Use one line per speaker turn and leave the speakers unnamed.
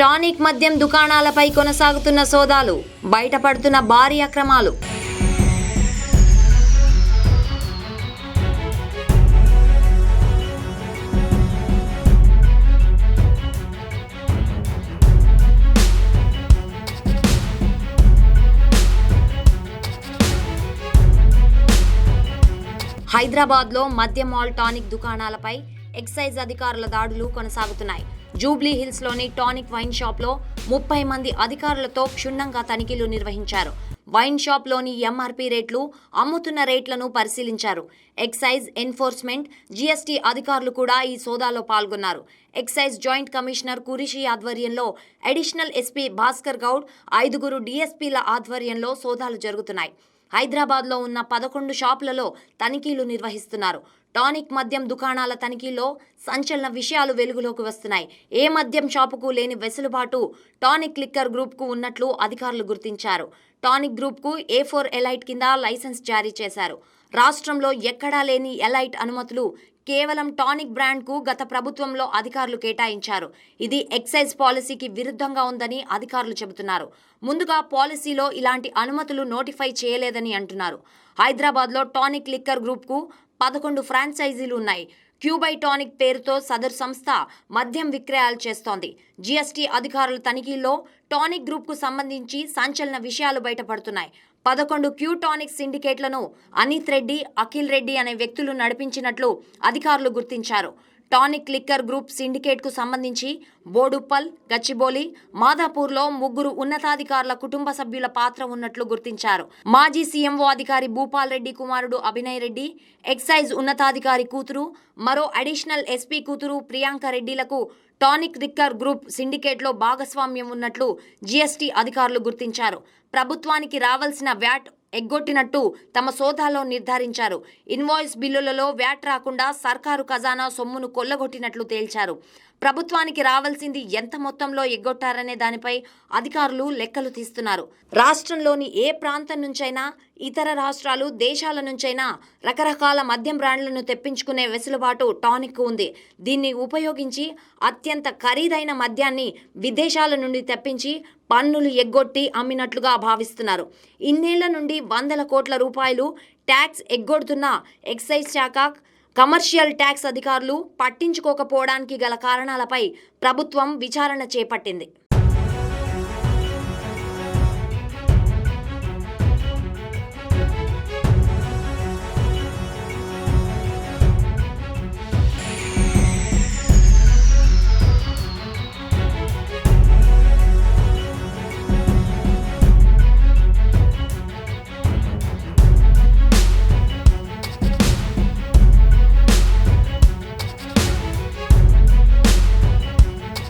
Tonic మద్యం దుకాణాలపై కొనసాగుతున్న సోదాలు బయటపడుతున్న భారీ అక్రమాలు. హైదరాబాద్లో మద్యం మాల్ టానిక్ దుకాణాలపై ఎక్సైజ్ అధికారుల దాడులు కొనసాగుతున్నాయి. జూబ్లీ హిల్స్లోని టానిక్ వైన్ షాప్లో ముప్పై మంది అధికారులతో క్షుణ్ణంగా తనిఖీలు నిర్వహించారు. వైన్ షాప్లోని ఎంఆర్పీ రేట్లు అమ్ముతున్న రేట్లను పరిశీలించారు. ఎక్సైజ్ ఎన్ఫోర్స్మెంట్ జీఎస్టీ అధికారులు కూడా ఈ సోదాలో పాల్గొన్నారు. ఎక్సైజ్ జాయింట్ కమిషనర్ కురిషి ఆధ్వర్యంలో అడిషనల్ ఎస్పీ భాస్కర్ గౌడ్ ఐదుగురు డీఎస్పీల ఆధ్వర్యంలో సోదాలు జరుగుతున్నాయి. హైదరాబాద్లో ఉన్న పదకొండు షాపులలో తనిఖీలు నిర్వహిస్తున్నారు. టానిక్ మద్యం దుకాణాల తనిఖీలో సంచలన విషయాలు వెలుగులోకి వస్తున్నాయి. ఏ మద్యం షాపుకు లేని వెసులుబాటు టానిక్ లిక్కర్ గ్రూప్కు ఉన్నట్లు అధికారులు గుర్తించారు. టానిక్ గ్రూప్కు ఏ ఫోర్ ఎలైట్ కింద లైసెన్స్ జారీ చేశారు. రాష్ట్రంలో ఎక్కడా లేని ఎలైట్ అనుమతులు కేవలం టానిక్ బ్రాండ్కు గత ప్రభుత్వంలో అధికారులు కేటాయించారు. ఇది ఎక్సైజ్ పాలసీకి విరుద్ధంగా ఉందని అధికారులు చెబుతున్నారు. ముందుగా పాలసీలో ఇలాంటి అనుమతులు నోటిఫై చేయలేదని అంటున్నారు. హైదరాబాద్లో టానిక్ లిక్కర్ గ్రూప్కు పదకొండు ఫ్రాంచైజీలు ఉన్నాయి. క్యూబై టానిక్ పేరుతో సదరు సంస్థ మద్యం విక్రయాలు చేస్తోంది. జీఎస్టీ అధికారుల తనిఖీల్లో టానిక్ గ్రూప్కు సంబంధించి సంచలన విషయాలు బయటపడుతున్నాయి. పదకొండు క్యూటానిక్ సిండికేట్లను అనిత్ రెడ్డి అఖిల్ రెడ్డి అనే వ్యక్తులు నడిపించినట్లు అధికారులు గుర్తించారు. టానిక్ లిక్కర్ గ్రూప్ సిండికేట్కు సంబంధించి బోడుప్పల్ గచ్చిబోలి మాదాపూర్లో ముగ్గురు ఉన్నతాధికారుల కుటుంబ సభ్యుల పాత్ర ఉన్నట్లు గుర్తించారు. మాజీ సీఎంఓ అధికారి భూపాల్ రెడ్డి కుమారుడు అభినయ్ రెడ్డి ఎక్సైజ్ ఉన్నతాధికారి కూతురు మరో అడిషనల్ ఎస్పీ కూతురు ప్రియాంక రెడ్డిలకు టానిక్ లిక్కర్ గ్రూప్ సిండికేట్లో భాగస్వామ్యం ఉన్నట్లు జీఎస్టీ అధికారులు గుర్తించారు. ప్రభుత్వానికి రావాల్సిన వ్యాట్ ఎగ్గొట్టినట్టు తమ సోదాలో నిర్ధారించారు. ఇన్వాయిస్ బిల్లులలో వ్యాట్ రాకుండా సర్కారు ఖజానా సొమ్మును కొల్లగొట్టినట్లు తేల్చారు. ప్రభుత్వానికి రావాల్సింది ఎంత మొత్తంలో ఎగ్గొట్టారనే దానిపై అధికారులు లెక్కలు తీస్తున్నారు. రాష్ట్రంలోని ఏ ప్రాంతం నుంచైనా ఇతర రాష్ట్రాలు దేశాల నుంచైనా రకరకాల మద్యం బ్రాండ్లను తెప్పించుకునే వెసులుబాటు టానిక్ ఉంది. దీన్ని ఉపయోగించి అత్యంత ఖరీదైన మద్యాన్ని విదేశాల నుండి తెప్పించి పన్నులు ఎగ్గొట్టి అమ్మినట్లుగా భావిస్తున్నారు. ఇన్నేళ్ళ నుండి వందల కోట్ల రూపాయలు ట్యాక్స్ ఎగ్గొడుతున్న ఎక్సైజ్ శాఖ కమర్షియల్ ట్యాక్స్ అధికారులు పట్టించుకోకపోవడానికి గల కారణాలపై ప్రభుత్వం విచారణ చేపట్టింది.